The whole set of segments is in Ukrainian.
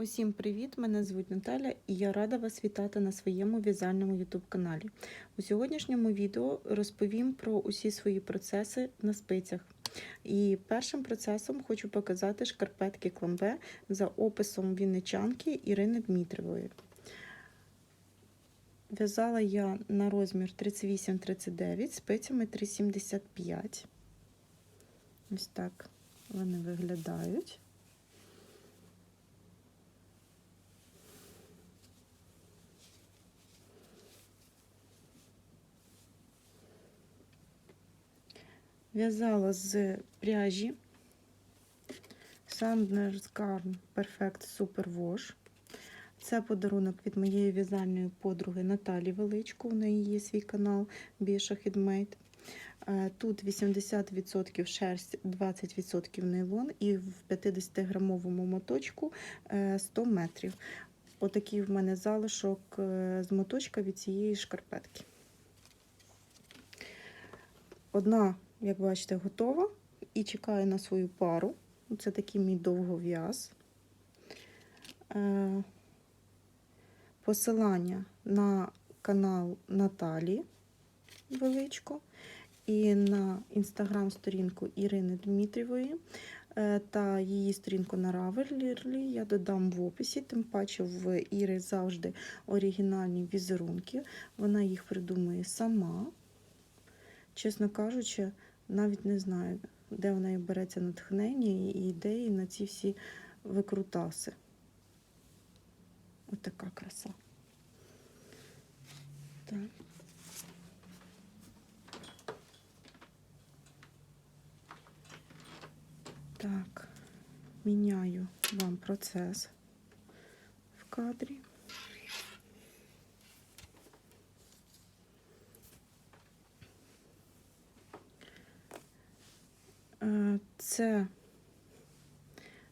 Усім привіт! Мене звуть Наталя і я рада вас вітати на своєму в'язальному YouTube каналі. У сьогоднішньому відео розповім про усі свої процеси на спицях. І першим процесом хочу показати шкарпетки кламбе за описом вінничанки Ірини Дмитрівої. В'язала я на розмір 38-39 спицями 3,75. Ось так вони виглядають. В'язала з пряжі Sanders Garn Perfect Super Wash. Це подарунок від моєї в'язальної подруги Наталі Величко. У неї є свій канал Біша Хідмейд. Тут 80% шерсть, 20% нейлон і в 50-грамовому моточку 100 метрів. Отакий в мене залишок з моточка від цієї шкарпетки. Одна як бачите, готова і чекаю на свою пару. Це такий мій довгов'яз. Посилання на канал Наталі Величко і на інстаграм-сторінку Ірини Дмитрівої та її сторінку на Раверлі я додам в описі, тим паче в Іри завжди оригінальні візерунки. Вона їх придумує сама. Чесно кажучи, навіть не знаю, де в неї береться натхнення і ідеї на ці всі викрутаси. Ось така краса. Так. Так, міняю вам процес в кадрі. Це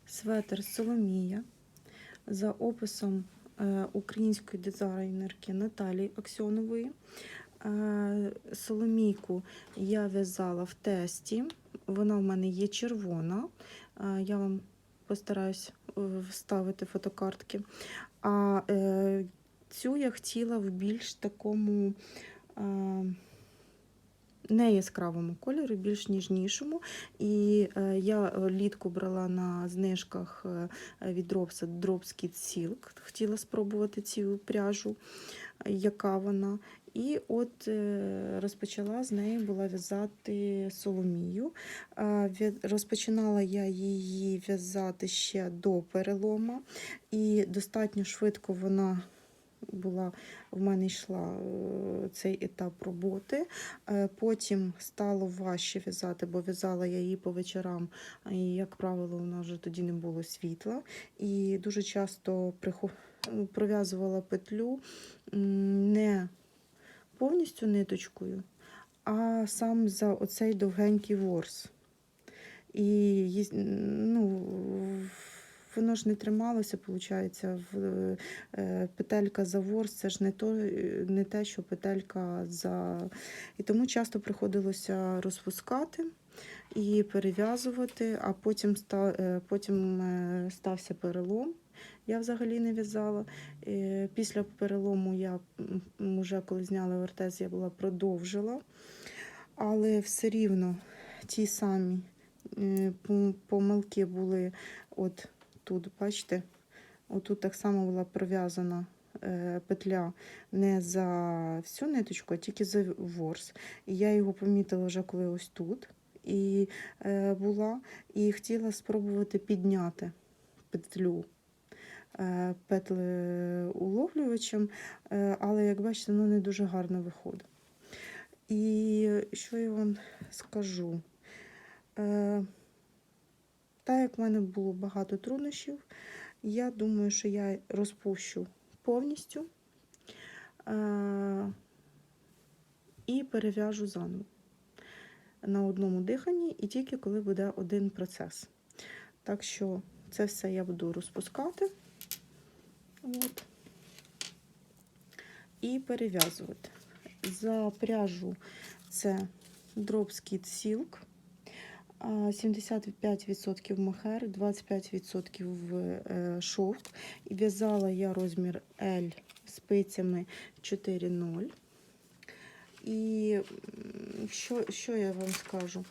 светр Соломія за описом української дизайнерки Наталії Аксьонової. Соломійку я в'язала в тесті, вона в мене є червона. Я вам постараюсь вставити фотокартки. А е, цю я хотіла в більш такому не яскравому кольорі, більш ніжнішому. І е, я літку брала на знижках е, від Dropsa Dropskid Silk. Хотіла спробувати цю пряжу, яка вона. І от е, розпочала з неї була в'язати соломію. Розпочинала я її в'язати ще до перелома, і достатньо швидко вона була в мене йшла е, цей етап роботи. Е, потім стало важче в'язати, бо в'язала я її по вечорам, і, як правило, у нас вже тоді не було світла. І дуже часто пров'язувала петлю не повністю ниточкою, а сам за оцей довгенький ворс. І ну, воно ж не трималося, виходить, в е, петелька за ворс, це ж не то, не те, що петелька за. І тому часто приходилося розпускати і перев'язувати, а потім е, потім е, стався перелом. Я взагалі не в'язала. Після перелому я вже коли зняла ортез, я була продовжила, але все рівно ті самі помилки були от тут, бачите, отут так само була пров'язана е, петля не за всю ниточку, а тільки за ворс. І я його помітила вже коли ось тут і е, була, і хотіла спробувати підняти петлю е, петлеуловлювачем, але, як бачите, воно не дуже гарно виходить. І що я вам скажу? Так як в мене було багато труднощів, я думаю, що я розпущу повністю е і перев'яжу заново на одному диханні, і тільки коли буде один процес. Так що це все я буду розпускати От. і перев'язувати. За пряжу це Dropskid Silk. А, 75% махер, 25% е, шовк. І в'язала я розмір L спицями 4,0. І що, що я вам скажу?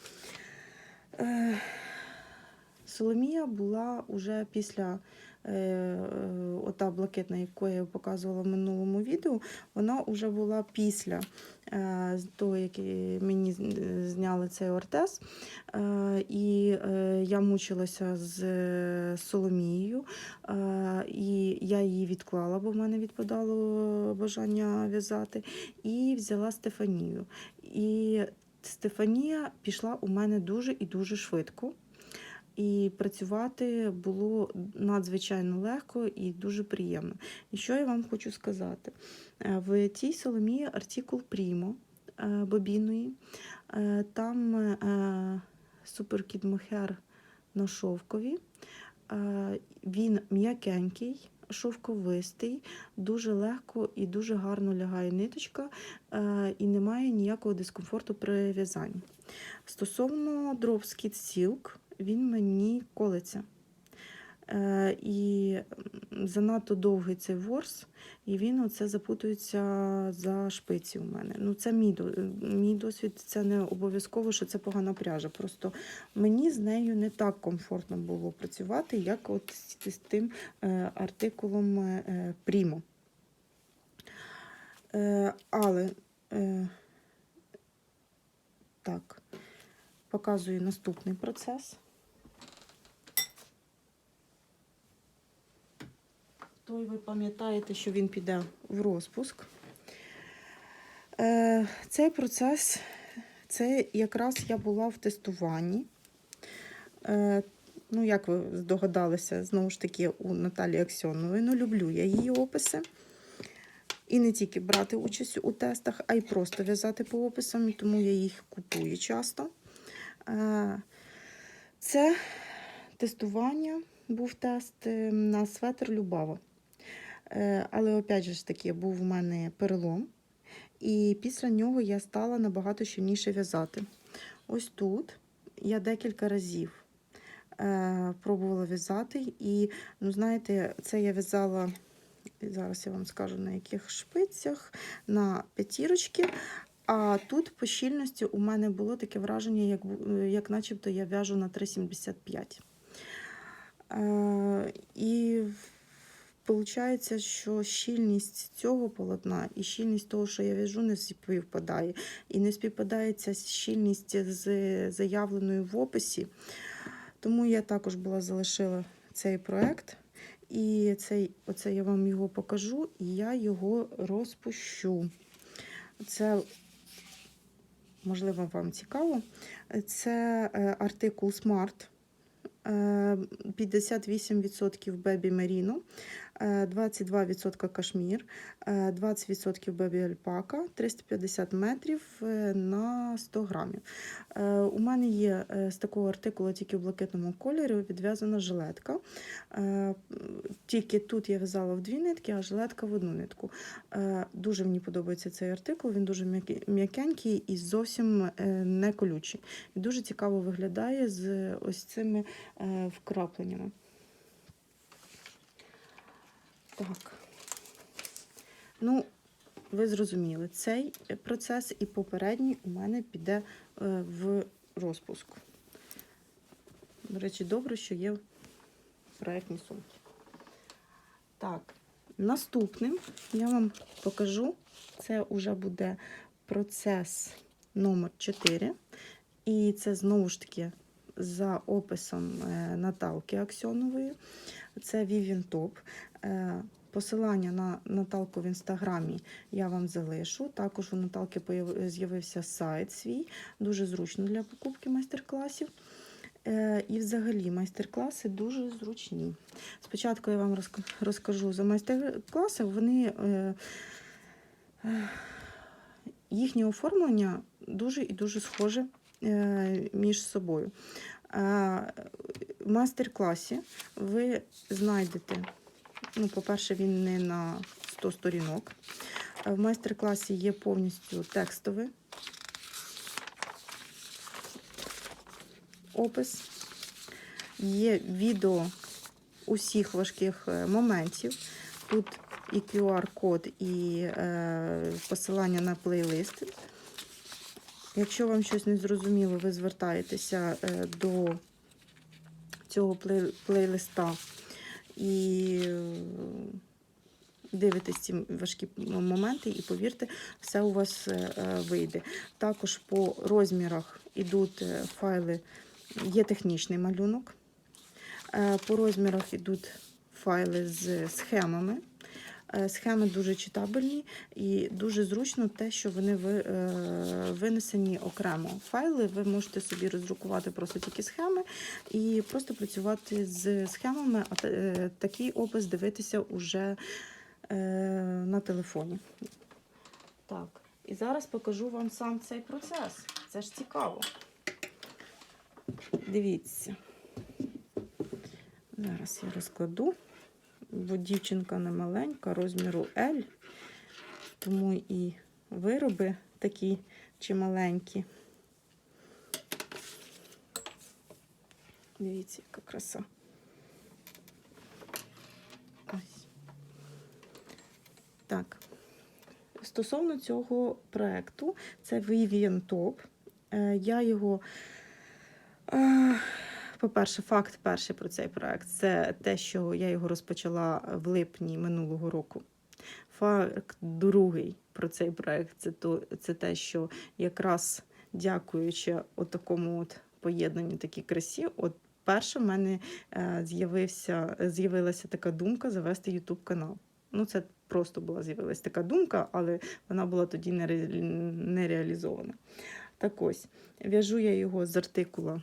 Е, Соломія була уже після ота блакитна, яку я показувала в минулому відео, вона вже була після е, того, як мені е, зняли цей ортез. Е, і е, я мучилася з е, Соломією, е, і я її відклала, бо в мене відпадало бажання в'язати, і взяла Стефанію. І Стефанія пішла у мене дуже і дуже швидко. І працювати було надзвичайно легко і дуже приємно. І що я вам хочу сказати? Е, В цій Соломії артикул Primo е, бобіної. Е, Там суперкіт мохер на шовкові. Він м'якенький, шовковистий, дуже легко і дуже гарно лягає ниточка, і немає ніякого дискомфорту при в'язанні. Стосовно Dropskit Silk, він мені колиться. Е, і занадто довгий цей ворс, і він оце запутується за шпиці у мене. Ну, це мій, мій досвід, це не обов'язково, що це погана пряжа. Просто мені з нею не так комфортно було працювати, як от з, тим е, артикулом е, Primo. Е, але е, так, показую наступний процес. Той ви пам'ятаєте, що він піде в розпуск. Е, цей процес, це якраз я була в тестуванні. Е, ну, як ви здогадалися, знову ж таки, у Наталії Аксьонової. Ну, люблю я її описи. І не тільки брати участь у тестах, а й просто в'язати по описам, тому я їх купую часто. Е, Це тестування, був тест на светр Любава. Е, Але опять же таки, був у мене перелом, і після нього я стала набагато щільніше в'язати. Ось тут я декілька разів е, пробувала в'язати, і, ну, знаєте, це я в'язала. Зараз я вам скажу на яких шпицях, на п'ятірочки. А тут по щільності у мене було таке враження, як, як начебто я в'яжу на 3,75. Е, і виходить, що щільність цього полотна і щільність того, що я в'яжу, не співпадає. І не співпадається щільність з заявленою в описі. Тому я також була залишила цей проект. І цей, оце я вам його покажу, і я його розпущу. Це, можливо, вам цікаво. Це е, артикул Smart. е, 58% Baby Merino, е, 22% кашмір, е, 20% Baby Альпака, 350 метрів е, на 100 грамів. Е, У мене є з такого артикулу тільки в блакитному кольорі відв'язана жилетка. Тільки тут я в'язала в дві нитки, а жилетка в одну нитку. Дуже мені подобається цей артикул, він дуже м'якенький і зовсім не колючий. Дуже цікаво виглядає з ось цими вкрапленнями. Так. Ну, ви зрозуміли, цей процес і попередній у мене піде е, в розпуск. До речі, добре, що є проєктні сумки. Так, наступним я вам покажу. Це вже буде процес номер 4. І це знову ж таки за описом е, Наталки Аксьонової. Це Vivian Top. Е, Посилання на Наталку в інстаграмі я вам залишу. Також у Наталки з'явився сайт свій, дуже зручно для покупки майстер-класів. Е, І взагалі майстер-класи дуже зручні. Спочатку я вам розкажу за майстер-класи. Вони е, їхнє оформлення дуже і дуже схоже між собою. В майстер-класі ви знайдете, ну, по-перше, він не на 100 сторінок. Е, В майстер-класі є повністю текстовий опис. Є відео усіх важких е, моментів. Тут і QR-код, і е, посилання на плейлисти. Якщо вам щось не зрозуміло, ви звертаєтеся е, до цього плей- плейлиста і е, дивитесь ці важкі моменти, і повірте, все у вас е, е, вийде. Також по розмірах йдуть файли, є технічний малюнок. По розмірах йдуть файли з схемами. Е, Схеми дуже читабельні і дуже зручно те, що вони е, винесені окремо. Файли ви можете собі роздрукувати просто тільки схеми і просто працювати з схемами, а е, такий опис дивитися уже на телефоні. Так, і зараз покажу вам сам цей процес. Це ж цікаво. Дивіться. Зараз я розкладу, бо дівчинка не маленька, розміру L, тому і вироби такі чималенькі. Дивіться, яка краса. Ось. Так. Стосовно цього проекту, це Vivian Top. Е, Я його. По-перше, факт перший про цей проект це те, що я його розпочала в липні минулого року. Факт другий про цей проект це, то, це те, що якраз дякуючи от такому от поєднанню такій красі, от перше в мене е, з'явився, з'явилася така думка завести YouTube канал. Ну, це просто була з'явилася така думка, але вона була тоді не, не реалізована. Так ось, в'яжу я його з артикула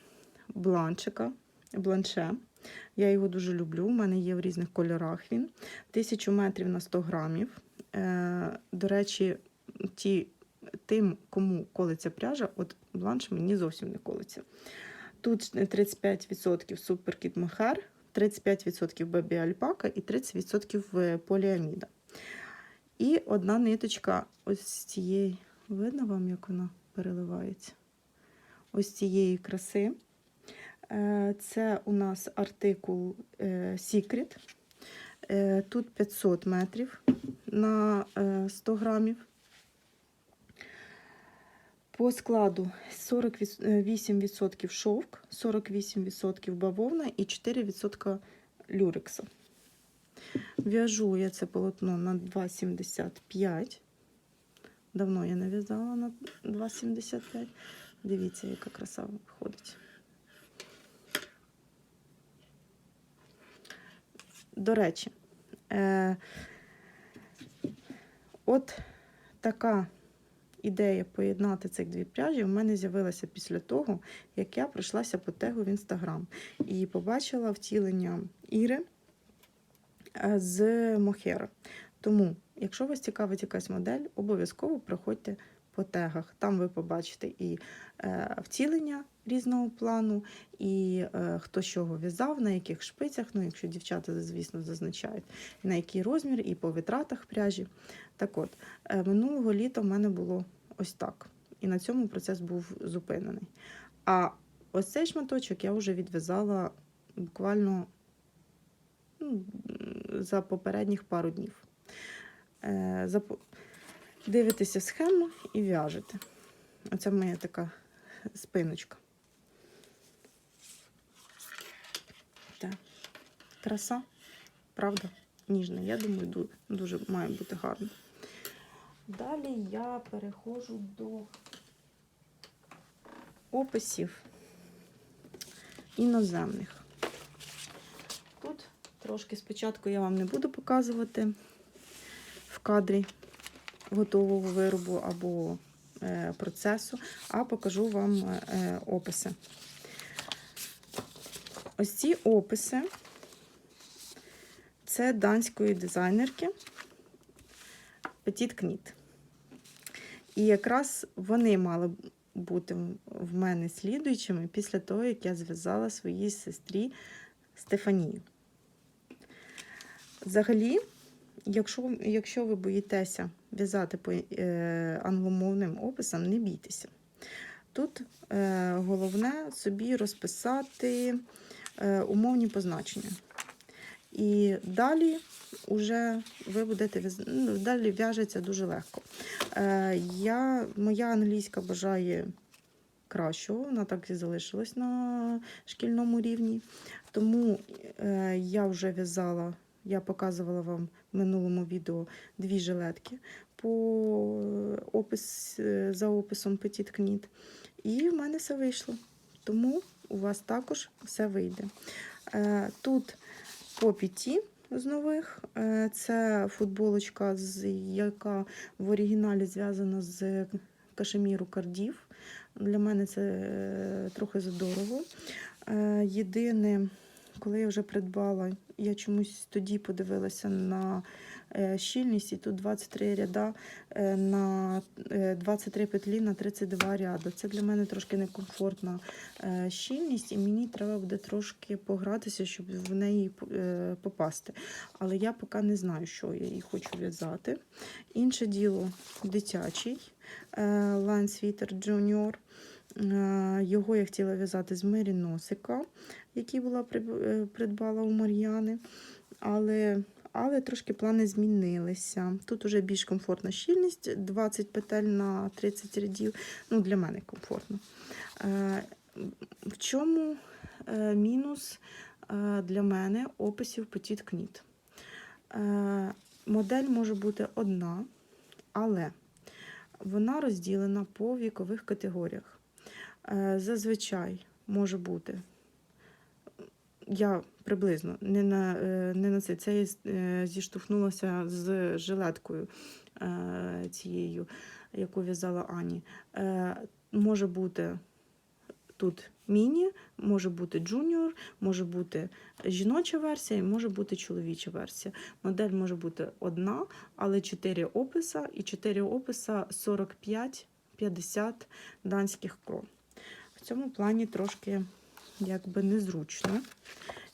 бланчика, бланше. Я його дуже люблю. У мене є в різних кольорах він. 1000 метрів на 100 грамів. Е, до речі, ті, тим, кому колиться пряжа, от бланш мені зовсім не колиться. Тут 35% суперкіт мохер, 35% бебі альпака і 30% поліаміда. І одна ниточка ось цієї, видно вам, як вона переливається? Ось цієї краси. Е, Це у нас артикул е, Secret. Е, Тут 500 метрів на е, 100 грамів. По складу 48% шовк, 48% бавовна і 4% люрекса. В'яжу я це полотно на 2,75. Давно я не в'язала на 2,75. Дивіться, яка краса виходить. До речі, е, от така ідея поєднати цих дві пряжі в мене з'явилася після того, як я пройшлася по тегу в інстаграм і побачила втілення Іри е, з Мохера. Тому, якщо вас цікавить якась модель, обов'язково проходьте по тегах. Там ви побачите і е, втілення різного плану, і е, хто з чого в'язав, на яких шпицях, ну, якщо дівчата, звісно, зазначають, на який розмір, і по витратах пряжі. Так от, е, минулого літа в мене було ось так. І на цьому процес був зупинений. А ось цей шматочок я вже відв'язала буквально ну, за попередніх пару днів. Зап- Дивитеся схему і в'яжете. Оце моя така спиночка. Так. Краса, правда, ніжна. Я думаю, ду- дуже має бути гарно. Далі я переходжу до описів іноземних. Тут трошки спочатку я вам не буду показувати в кадрі готового виробу або е, процесу, а покажу вам е, описи. Ось ці описи це данської дизайнерки Petit Кніт. І якраз вони мали бути в мене слідуючими після того, як я зв'язала своїй сестрі Стефанію. Взагалі, якщо, якщо ви боїтеся в'язати по е, англомовним описам, не бійтеся. Тут е, головне собі розписати е, умовні позначення. І далі уже ви будете ну, далі в'яжеться дуже легко. Я, моя англійська бажає кращого, вона так і залишилась на шкільному рівні. Тому я вже в'язала, я показувала вам в минулому відео дві жилетки по е, опис, е, за описом Petit Knit. І в мене все вийшло. Тому у вас також все вийде. Е, Тут по п'яті з нових. Це футболочка, яка в оригіналі зв'язана з кашеміру кардів. Для мене це трохи задорого. Єдине, коли я вже придбала, я чомусь тоді подивилася на е, щільність, і тут 23 ряда е, на е, 23 петлі на 32 ряда. Це для мене трошки некомфортна е, щільність, і мені треба буде трошки погратися, щоб в неї е, попасти. Але я поки не знаю, що я її хочу в'язати. Інше діло дитячий е, Sweater Junior. Е, Його я хотіла в'язати з меріносика, який була е, придбала у Мар'яни. Але, але трошки плани змінилися. Тут уже більш комфортна щільність, 20 петель на 30 рядів. Ну, для мене комфортно. Е, В чому е, мінус е, для мене описів Petit Knit? Е, Модель може бути одна, але вона розділена по вікових категоріях. Е, Зазвичай може бути, я приблизно не на, е, не на це. Це я е, зіштовхнулася з жилеткою цією, яку в'язала Ані. Може бути тут міні, може бути джуніор, може бути жіноча версія і може бути чоловіча версія. Модель може бути одна, але 4 описа, і 4 описа 45-50 данських крон. В цьому плані трошки якби незручно.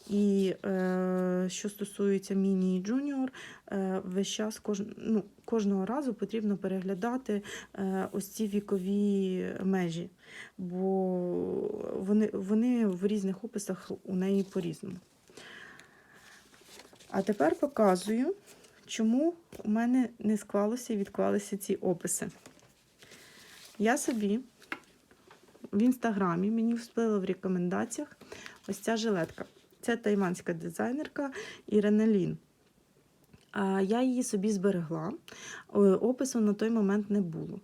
І е, що стосується міні і джуніор, е, весь час кож, ну, кожного разу потрібно переглядати е, ось ці вікові межі, бо вони, вони в різних описах у неї по-різному. А тепер показую, чому у мене не склалося і відклалися ці описи. Я собі в інстаграмі мені всплила в рекомендаціях ось ця жилетка. Це тайванська дизайнерка Ірена Лін. Я її собі зберегла. Опису на той момент не було.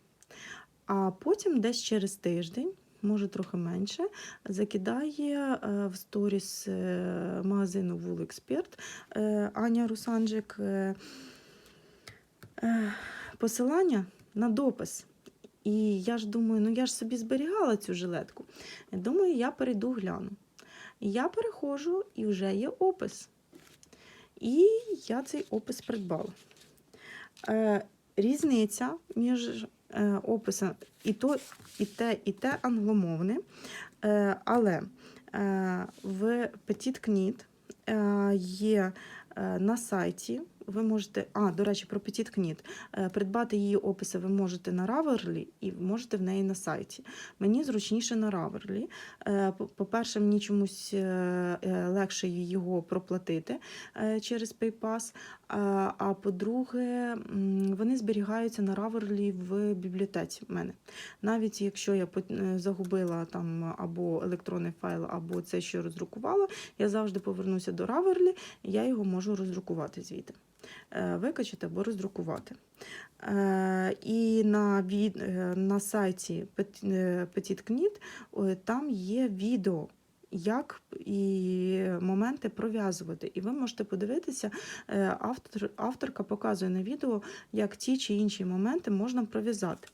А потім, десь через тиждень, може трохи менше, закидає е, в сторіс е, магазину Wool Expert е, Аня Русанджик е, посилання на допис. І я ж думаю, ну я ж собі зберігала цю жилетку. Думаю, я перейду гляну. Я переходжу, і вже є опис. І я цей опис придбала. Е, різниця між е, описом і, то, і те, і те англомовне. Е, але в Petit Knit є на сайті. Ви можете, а, до речі, про Petit Knit. Е, Придбати її описи ви можете на Ravelry і можете в неї на сайті. Мені зручніше на по- По-перше, мені чомусь е, е, легше його проплатити через PayPass. А, по-друге, вони зберігаються на Ravelry в бібліотеці в мене. Навіть якщо я загубила там або електронний файл, або це, що роздрукувала, я завжди повернуся до Ravelry, і я його можу роздрукувати звідти. Е, Викачати або роздрукувати. Е, І на, е, на сайті Pet- Petit Knit е, там є відео, як і моменти пров'язувати. І ви можете подивитися, автор, авторка показує на відео, як ті чи інші моменти можна пров'язати.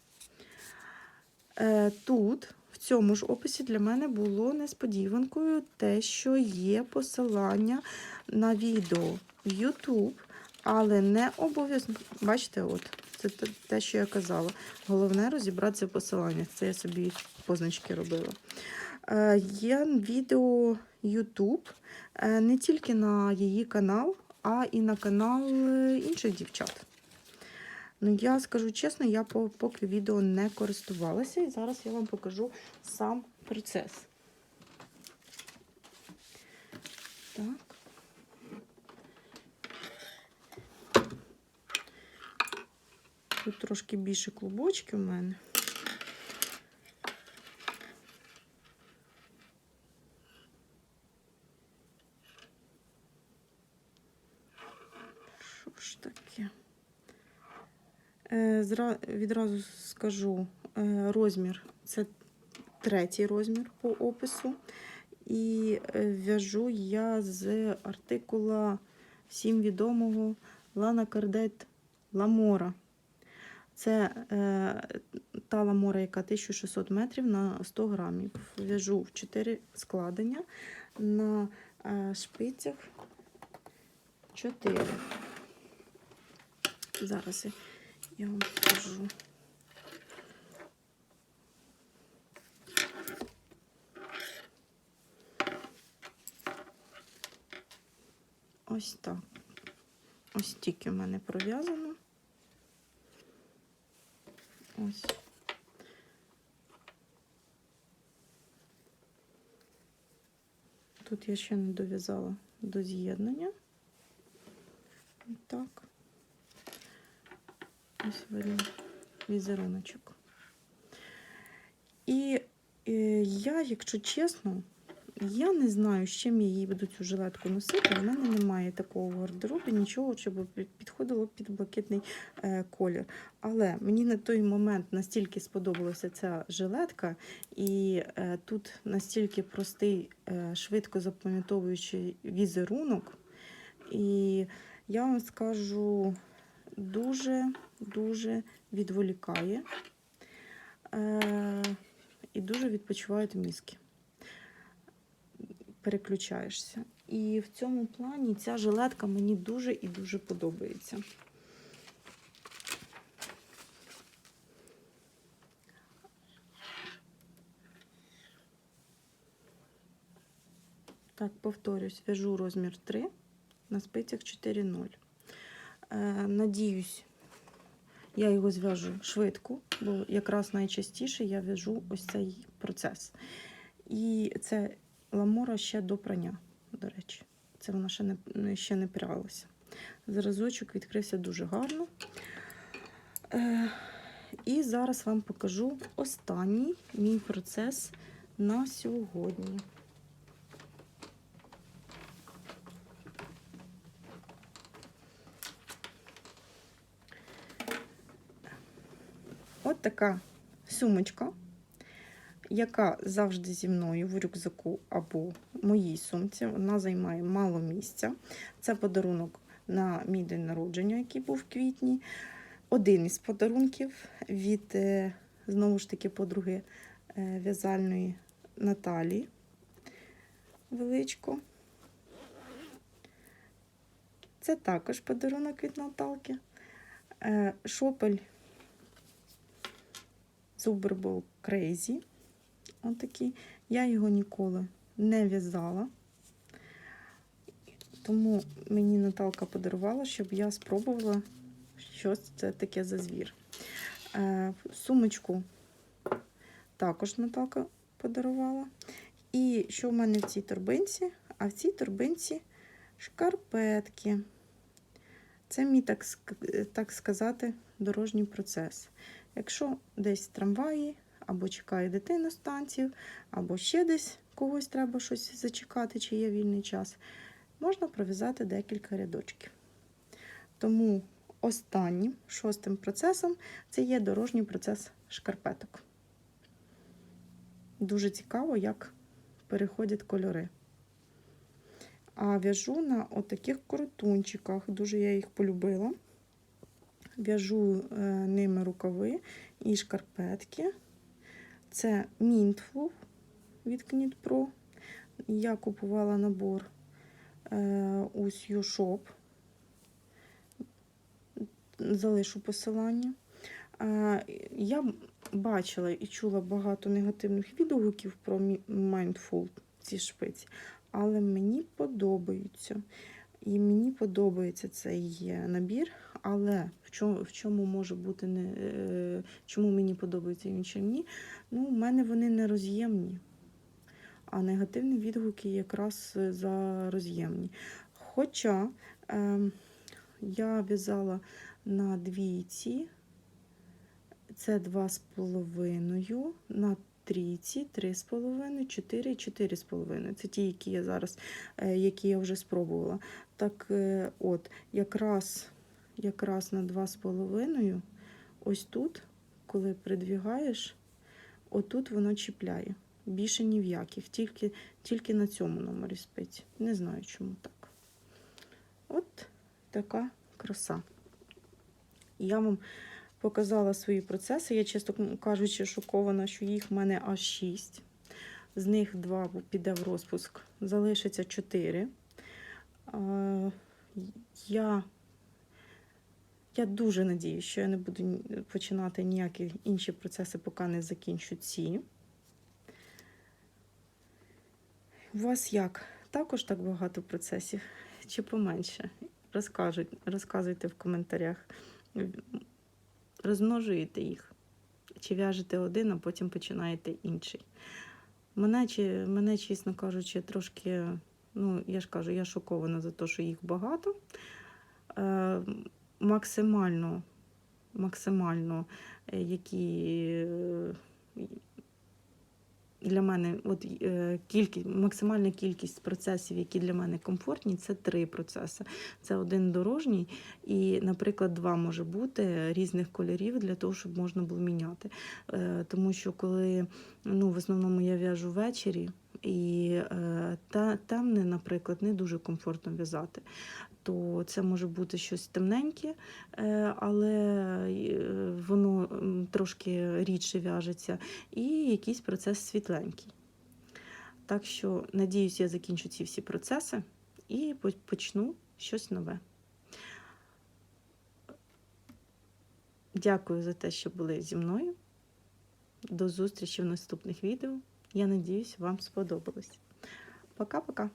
Тут, в цьому ж описі, для мене було несподіванкою те, що є посилання на відео в YouTube, але не обов'язково. Бачите, от це те- що я казала. Головне розібратися в посиланнях. Це я собі позначки робила. Е, Є відео YouTube е, не тільки на її канал, а і на канал е, інших дівчат. Ну, я скажу чесно, я поки відео не користувалася, і зараз я вам покажу сам процес. Так. Тут трошки більше клубочки у мене. Що ж таке? Е, зра... Відразу скажу е, розмір. Це третій розмір по опису. І е, в'яжу я з артикула всім відомого Лана Кардет Ламора. Це е, та ламора, яка 1600 метрів на 100 грамів. В'яжу в 4 складення на е, шпицях 4. Зараз я- я вам покажу. Ось так. Ось тільки в мене пров'язано. Ось. Тут я ще не дов'язала до з'єднання. Так. Ось видно візеруночок. І е, я, якщо чесно, я не знаю, з чим її буду цю жилетку носити. У мене немає такого в гардеробі, нічого, щоб підходило під блакитний е, колір. Але мені на той момент настільки сподобалася ця жилетка, і е, тут настільки простий, е, швидко запам'ятовуючий візерунок. І я вам скажу, дуже-дуже відволікає і дуже відпочивають мізки. Переключаєшся. І в цьому плані ця жилетка мені дуже і дуже подобається. Так, повторюсь, в'яжу розмір 3 на спицях 4,0. Е, надіюсь, я його зв'яжу швидко, бо якраз найчастіше я в'яжу ось цей процес. І це ламора ще до прання, до речі. Це вона ще не, не- ще не прялася. Зразочок відкрився дуже гарно. Е, і зараз вам покажу останній мій процес на сьогодні. От така сумочка, яка завжди зі мною в рюкзаку або в моїй сумці. Вона займає мало місця. Це подарунок на мій день народження, який був в квітні. Один із подарунків від е, знову ж таки подруги е, в'язальної Наталії. Величко. Це також подарунок від Наталки. Е, Шопель Зубербол Crazy. Отакий. Я його ніколи не в'язала. Тому мені Наталка подарувала, щоб я спробувала, що це таке за звір. Е, сумочку також Наталка подарувала. І що в мене в цій торбинці? А в цій торбинці шкарпетки. Це мій, так, так сказати, дорожній процес. Якщо десь трамваї, або чекає дитина станцію, або ще десь когось треба щось зачекати, чи є вільний час, можна пров'язати декілька рядочків. Тому останнім шостим процесом це є дорожній процес шкарпеток. Дуже цікаво, як переходять кольори. А в'яжу на отаких коротунчиках, дуже я їх полюбила. В'яжу е, ними рукави і шкарпетки. Це Mintful від Knit Pro. Я купувала набор е, у Sue Залишу посилання. Е, я бачила і чула багато негативних відгуків про Mindful ці шпиці, але мені подобаються. І мені подобається цей набір, але в чому, в чому може бути не е, чому мені подобається інші ні? Ну, у мене вони не роз'ємні, а негативні відгуки якраз е, за роз'ємні. Хоча е, я в'язала на двійці, це 2,5, на трійці 3,5, 4, 4,5. Це ті, які я зараз, е, які я вже спробувала. Так е, от, якраз, якраз на 2,5, ось тут, коли придвігаєш, отут воно чіпляє. Більше ні в яких, тільки, тільки на цьому номері спиці. Не знаю, чому так. От така краса. Я вам показала свої процеси. Я, чесно кажучи, шокована, що їх в мене аж 6. З них 2 піде в розпуск, залишиться 4. Я, я дуже надіюсь, що я не буду починати ніякі інші процеси, поки не закінчу ці. У вас як? Також так багато процесів чи поменше? Розкажуть, розказуйте в коментарях. Розмножуєте їх. Чи в'яжете один, а потім починаєте інший. Мене, чи, мене, чесно кажучи, трошки, ну, я ж кажу, я шокована за те, що їх багато. Е, максимально, максимально, е, які е, для мене, от е, кількість, максимальна кількість процесів, які для мене комфортні, це три процеси. Це один дорожній, і, наприклад, два може бути різних кольорів для того, щоб можна було міняти. Тому що коли ну, в основному я в'яжу ввечері, і е, та, темне, наприклад, не дуже комфортно в'язати. То це може бути щось темненьке, е, але е, воно трошки рідше в'яжеться, і якийсь процес світленький. Так що, надіюсь, я закінчу ці всі процеси і почну щось нове. Дякую за те, що були зі мною. До зустрічі в наступних відео. Я надіюсь, вам сподобалось. Пока-пока.